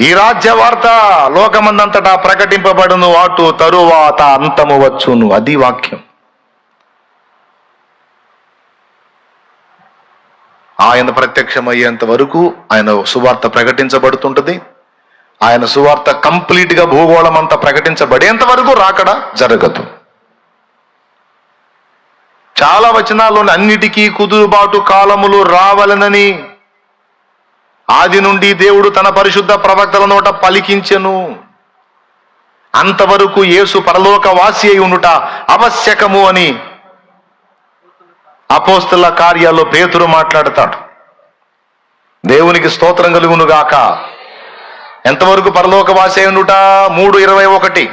ఈ రాజ్య వార్త లోకమందంతటా ప్రకటింపబడును వాటు తరువాత అంతము వచ్చును. అది వాక్యం. ఆయన ప్రత్యక్షమయ్యేంత వరకు ఆయన సువార్త ప్రకటించబడుతుంటది. ఆయన సువార్త కంప్లీట్గా భూగోళం అంతా ప్రకటించబడేంత వరకు రాకడ జరగదు. చాలా వచనాల్లోని అన్నిటికీ కుదురుబాటు కాలములు రావాలనని ఆది నుండి దేవుడు తన పరిశుద్ధ ప్రవక్తల నోట పలికించెను. అంతవరకు యేసు పరలోక వాసి అయి ఉండుట ఆవశ్యకము అని అపోస్తుల కార్యాల్లో పేతురు మాట్లాడతాడు. దేవునికి స్తోత్రం కలుగును గాక ఎంతవరకు పరలోక వాసి అయి ఉండుట? మూడు ఇరవై ఒకటి.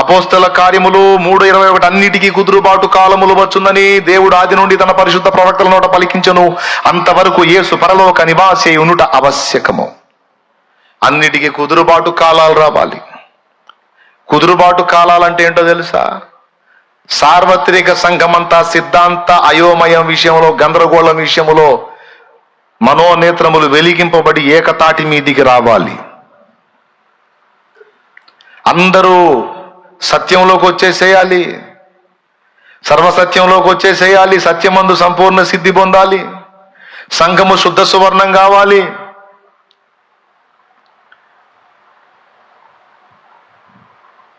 అపోస్తల కార్యములు మూడు ఇరవై ఒకటి అన్నిటికీ కుదురుబాటు కాలములు వచ్చుందని దేవుడు ఆది నుండి తన పరిశుద్ధ ప్రవక్తల నోట పలికించను. అంతవరకు యేసు పరలోక నివాసే ఉనుట ఆవశ్యకము. అన్నిటికీ కుదురుబాటు కాలాలు రావాలి. కుదురుబాటు కాలాలంటే ఏంటో తెలుసా? సార్వత్రిక సంఘమంతా సిద్ధాంత అయోమయం విషయంలో గందరగోళం విషయంలో మనోనేత్రములు వెలిగింపబడి ఏకతాటి మీదికి రావాలి. అందరూ సత్యంలోకి వచ్చేసేయాలి. సర్వసత్యంలోకి వచ్చేసేయాలి. సత్యమందు సంపూర్ణ సిద్ధి పొందాలి. సంఘము శుద్ధ సువర్ణం కావాలి.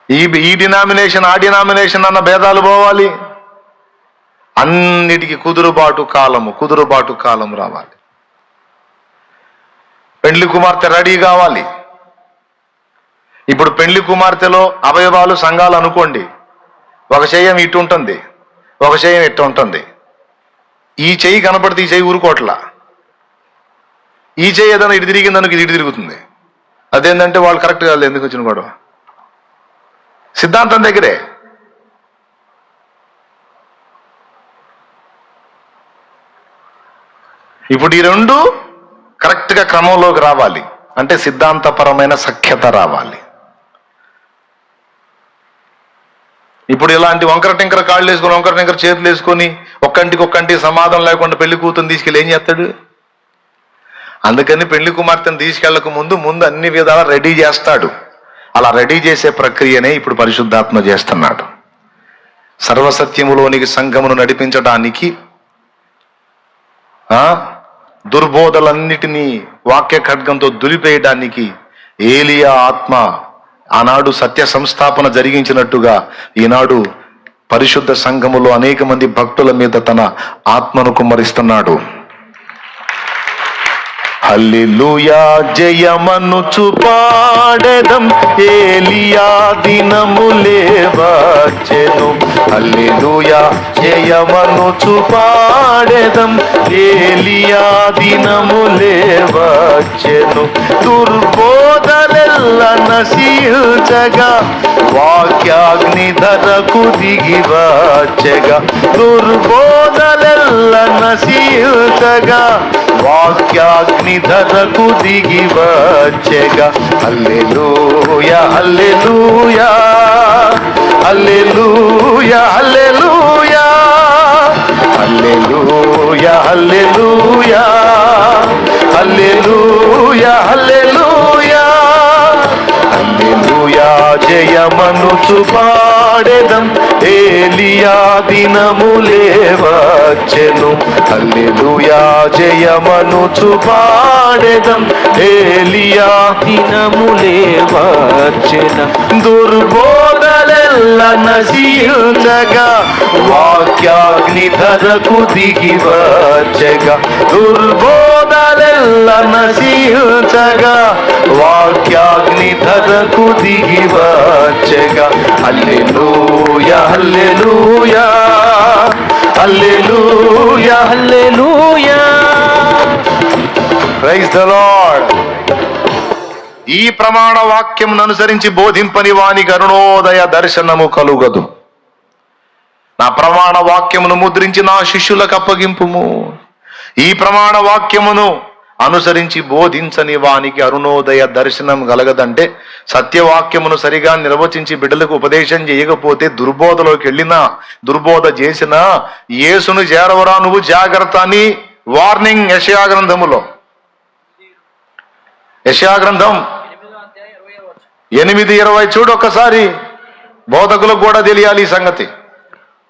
ఈ ఈ డినామినేషన్ ఆ డినామినేషన్ అన్న భేదాలు పోవాలి. అన్నిటికీ కుదురుబాటు కాలము కుదురుబాటు కాలం రావాలి. పెండ్లి కుమార్తె రెడీ కావాలి. ఇప్పుడు పెండ్లి కుమార్తెలో అవయవాలు సంఘాలు అనుకోండి. ఒక చేయం ఇటు ఉంటుంది ఒక చేయం ఇటు ఉంటుంది. ఈ చెయ్యి కనపడితే ఈ చెయ్యి ఊరుకోట్ల ఈ చెయ్యి ఏదైనా ఇటు తిరిగిందనుకు ఇది ఇటు తిరుగుతుంది. అదేంటంటే వాళ్ళు కరెక్ట్ కాదు ఎందుకు వచ్చిన గొడవ? సిద్ధాంతం దగ్గరే. ఇప్పుడు ఈ రెండు కరెక్ట్గా క్రమంలోకి రావాలి. అంటే సిద్ధాంతపరమైన సఖ్యత రావాలి. ఇప్పుడు ఇలాంటి వంకర టింకర కాళ్ళు వేసుకొని వంకర టింకర చేతులు వేసుకొని ఒక్కంటికి ఒక్కంటి సమాధానం లేకుండా పెళ్ళి కూతురు తీసుకెళ్ళి ఏం చేస్తాడు? అందుకని పెళ్ళి కుమార్తెను తీసుకెళ్ళక ముందు ముందు అన్ని విధాలా రెడీ చేస్తాడు. అలా రెడీ చేసే ప్రక్రియనే ఇప్పుడు పరిశుద్ధాత్మ చేస్తున్నాడు. సర్వసత్యములోనికి సంఘమును నడిపించడానికి దుర్బోధలన్నిటినీ వాక్య ఖడ్గంతో దులిపేయడానికి ఏలియా ఆత్మ ఆనాడు సత్య సంస్థాపన జరిగించినట్టుగా ఈనాడు పరిశుద్ధ సంఘములో అనేక మంది భక్తుల మీద తన ఆత్మను కుమ్మరిస్తున్నాడు. హల్లెలూయా జయమను పాడెదం ఏలియా దినములే వచ్చెను హల్లెలూయా జయమను పాడెదం ఏలియా దినములే వచ్చెను దుర్బో నశించగా వాక్యాగ్నిధరకు దిగి వచ్చగా దుర్బోధలెల్ల నశించగా వాక్యాగ్నిధరకు దిగి వచ్చగా alleluia alleluia alleluia alleluia alleluia అల్లెలూయ హల్లెలూయ హల్లెలూయ. హల్లెలూయా జయమనుచు పాడెదం. ఏలియా దినములే వచ్చెను హల్లెలూయా జయమనుచు పాడెదం. ఏలియా దినములే వచ్చెన వల్ల నశించగా వాక్యాగ్నిధరకు దిగి వచ్చగా దుర్బోధలెల్ల నశించగా వాక్యాగ్నిధరకు దిగి వచ్చగా alleluia alleluia alleluia alleluia praise the lord ఈ ప్రమాణ వాక్యం అనుసరించి బోధింపని వానికి అరుణోదయ దర్శనము కలుగదు. నా ప్రమాణ వాక్యమును ముద్రించి నా శిష్యులకు అప్పగింపుము. ఈ ప్రమాణ వాక్యమును అనుసరించి బోధించని వానికి అరుణోదయ దర్శనం కలగదంటే సత్యవాక్యమును సరిగా నిర్వచించి బిడ్డలకు ఉపదేశం చేయకపోతే దుర్బోధలోకి వెళ్ళినా దుర్బోధ చేసినా యేసును చేరవరా నువ్వు జాగ్రత్త అని వార్నింగ్ యశయా గ్రంథములో. యశయా గ్రంథం ఎనిమిది ఇరవై చూడు ఒక్కసారి. బోధకులకు కూడా తెలియాలి ఈ సంగతి.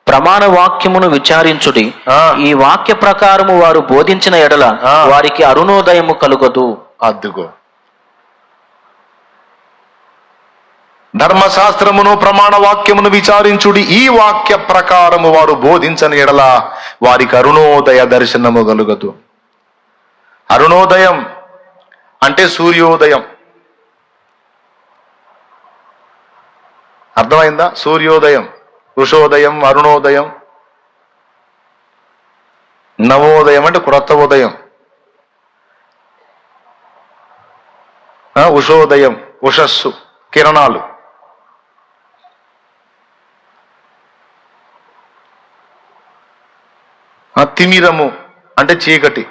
ప్రమాణ వాక్యమును విచారించుడి. ఈ వాక్య ప్రకారము వారు బోధించిన ఎడల ఆ. వారికి అరుణోదయము కలుగదు. అద్దుకో. ధర్మశాస్త్రమును ప్రమాణ వాక్యమును విచారించుడి. ఈ వాక్య ప్రకారము వారు బోధించని ఎడల వారికి అరుణోదయ దర్శనము కలుగదు. అరుణోదయం అంటే సూర్యోదయం. అర్థమైందా? సూర్యోదయం ఉషోదయం అరుణోదయం నవోదయం అంటే క్రొత్త ఉదయం ఉషోదయం ఉషస్సు కిరణాలు. తిమిరము అంటే చీకటి.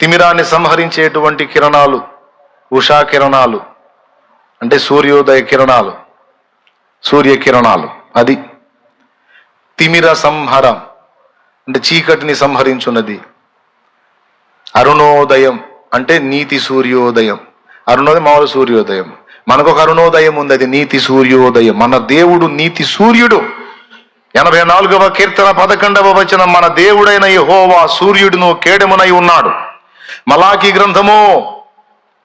తిమిరాన్ని సంహరించేటువంటి కిరణాలు ఉషా కిరణాలు. అంటే సూర్యోదయ కిరణాలు సూర్య కిరణాలు అది తిమిర సంహరం అంటే చీకటిని సంహరించున్నది. అరుణోదయం అంటే నీతి సూర్యోదయం. అరుణోదయం మామూలు సూర్యోదయం. మనకు ఒక అరుణోదయం ఉంది అది నీతి సూర్యోదయం. మన దేవుడు నీతి సూర్యుడు. ఎనభై నాలుగవ కీర్తన పదకొండవ వచనం మన దేవుడైన యహోవా సూర్యుడును కేడమునై ఉన్నాడు. మలాకి గ్రంథము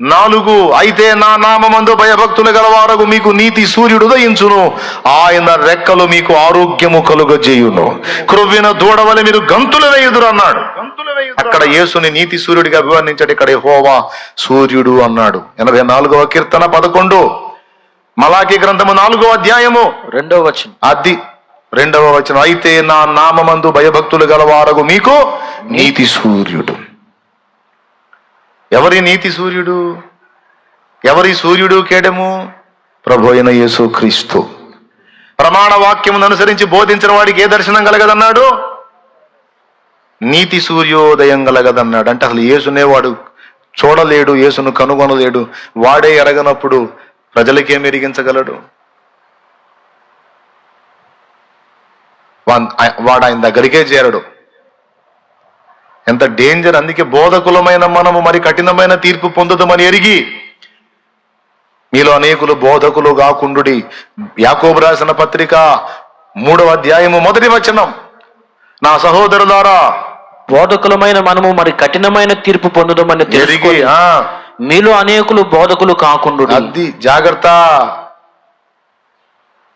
నాలుగు అయితే నా నామందు భయభక్తులు గలవారగు మీకు నీతి సూర్యుడు ఉదయించును. ఆయన రెక్కలు మీకు ఆరోగ్యము కలుగజేయును. క్రొవ్విన దూడవలి మీరు గంతులు వేయుదురు అన్నాడు అక్కడ యేసుని నీతి సూర్యుడిగా అభివర్ణించాడు. ఇక్కడ హోవా సూర్యుడు అన్నాడు. ఎనభై నాలుగవ కీర్తన పదకొండు. మలాకి గ్రంథము నాలుగో అధ్యాయము. రెండో వచనం. అది రెండవ వచనం. అయితే నా నామమందు భయభక్తులు గలవారగు మీకు నీతి సూర్యుడు. ఎవరి నీతి సూర్యుడు? ఎవరి సూర్యుడు కేడము? ప్రభు అయిన యేసు క్రీస్తు. ప్రమాణ వాక్యమును అనుసరించి బోధించిన వాడికి ఏ దర్శనం కలగదన్నాడు? నీతి సూర్యోదయం కలగదన్నాడు. అంటే అసలు యేసునే వాడు చూడలేడు యేసును కనుగొనలేడు. వాడే ఎరగనప్పుడు ప్రజలకేం ఎరిగించగలడు వాన్- వాడు ఆయన దగ్గరికే చేరడు. ఎంత డేంజర్ అందుకే బోధకులమైన మనము మరి కఠినమైన తీర్పు పొందుదామని ఎరిగి మీలో అనేకులు బోధకులు కాకుండుడి. యాకోబు రాసిన పత్రిక మూడవ అధ్యాయము మొదటి వచనం. నా సహోదరులారా బోధకులమైన మనము మరి కఠినమైన తీర్పు తెలుసుకొని ఆ. మీలో అనేకులు బోధకులు కాకుండు అది జాగ్రత్త.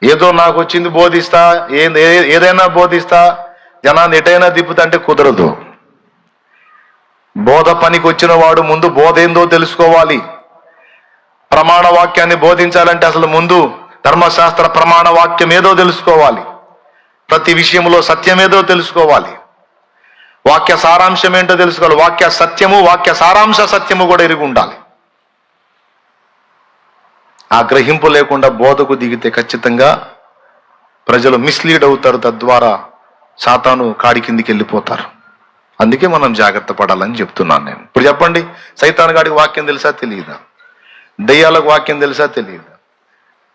ఏదో నాకు వచ్చింది బోధిస్తా ఏదైనా బోధిస్తా జనాన్ని ఎటైనా తిప్పుతంటే కుదరదు. బోధ పనికి వచ్చిన వాడు ముందు బోధ ఏందో తెలుసుకోవాలి. ప్రమాణ వాక్యాన్ని బోధించాలంటే అసలు ముందు ధర్మశాస్త్ర ప్రమాణ వాక్యం ఏదో తెలుసుకోవాలి. ప్రతి విషయంలో సత్యం ఏదో తెలుసుకోవాలి. వాక్య సారాంశం ఏంటో తెలుసుకోవాలి. వాక్య సత్యము వాక్య సారాంశ సత్యము కూడా ఎరిగి ఉండాలి. ఆ గ్రహింపు లేకుండా బోధకు దిగితే ఖచ్చితంగా ప్రజలు మిస్లీడ్ అవుతారు తద్వారా సాతాను కాడి కిందికి వెళ్ళిపోతారు. అందుకే మనం జాగ్రత్త పడాలని చెప్తున్నాను నేను. ఇప్పుడు చెప్పండి సైతాన్ గాడికి వాక్యం తెలుసా తెలియదా దయ్యాలకు వాక్యం తెలుసా తెలియదా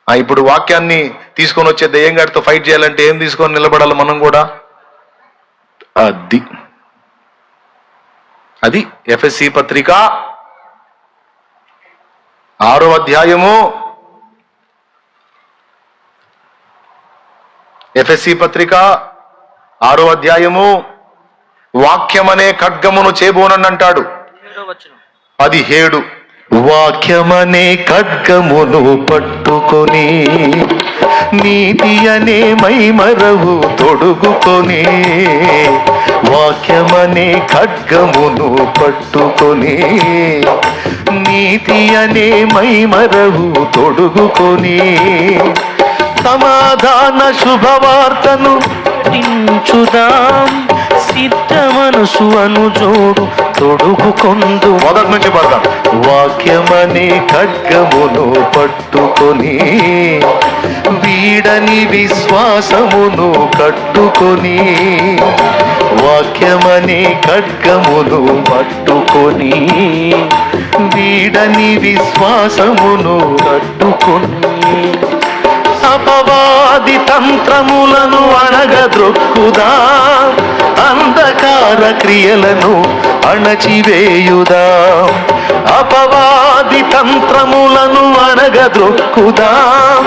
ఇప్పుడు వాక్యాన్ని తీసుకొని వచ్చే దెయ్యం గాడితో ఫైట్ చేయాలంటే ఏం తీసుకొని నిలబడాలి మనం కూడా? అది. అది ఎఫ్ఎస్సి పత్రిక ఆరో అధ్యాయము ఎఫ్ఎస్సి పత్రిక ఆరో అధ్యాయము వాక్యమనే ఖడ్గమును చేబోనంటాడు పదిహేడు. వాక్యమనే ఖడ్గమును పట్టుకొని నీతి అనే మైమరవు తొడుగుకొని వాక్యమనే ఖడ్గమును పట్టుకొని నీతి అనే మైమరవు తొడుగుకొని సమాధాన శుభవార్తను టించుదాం చిత్త మనసు అనుజోడు తొడుగుకొందు. మొదటి నుంచి పడదాం. వాక్యమనే ఖడ్గమును పట్టుకొని వీడని విశ్వాసమును కట్టుకొని వాక్యమనే ఖడ్గమును పట్టుకొని వీడని విశ్వాసమును కట్టుకొని. అపవాది తంత్రములను అణగద్రొక్కుదా? అంధకార క్రియలను అణచివేయుదా? అపవాది తంత్రములను అనగద్రొక్కుదాం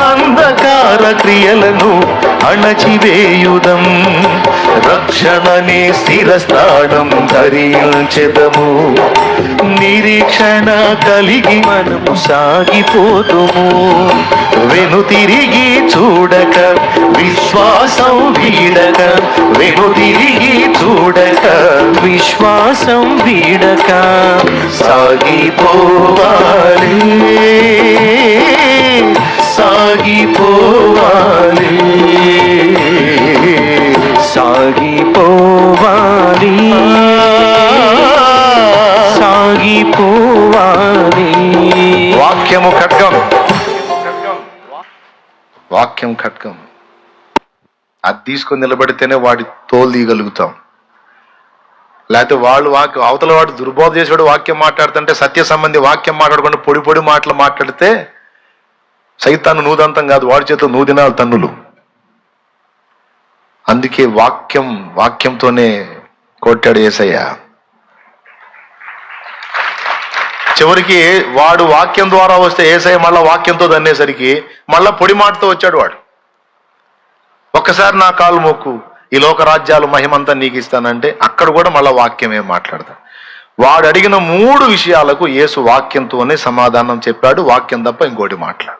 అంధకార క్రియలను అణచివేయుదం. రక్షణనే స్థిరస్థానం ధరించెదము. నిరీక్షణ కలిగి మనము సాగిపోతుము. వెనుతిరిగి చూడక విశ్వాసం వీడక. వెనుతిరిగి చూడక విశ్వాసం వీడక. సాగిపోవాలి సాగిపోవాలి. వాక్యం ఖడ్గం. అది తీసుకొని నిలబడితేనే వాడి తోలు తీయగలుగుతాం. లేకపోతే వాళ్ళు వాక్యం అవతల వాడు దుర్బోధ చేసేవాడు వాక్యం మాట్లాడుతుంటే సత్య సంబంధి వాక్యం మాట్లాడకుండా పొడి పొడి మాటలు మాట్లాడితే సైతాను నూదంతం కాదు వాడి చేత నూదినాలు తన్నులు. అందుకే వాక్యం వాక్యంతోనే కొట్టాడు ఏసయ్య. చివరికి వాడు వాక్యం ద్వారా వస్తే ఏసఐ మళ్ళా వాక్యంతో దన్నేసరికి మళ్ళా పొడి మాటతో వచ్చాడు వాడు. ఒక్కసారి నా కాలు మొక్కు ఈ లోక రాజ్యాలు మహిమంతా నీకు ఇస్తానంటే అక్కడ కూడా మళ్ళా వాక్యమే మాట్లాడతాడు వాడు అడిగిన మూడు విషయాలకు యేసు వాక్యంతోనే సమాధానం చెప్పాడు వాక్యం తప్ప ఇంకోటి మాట్లాడు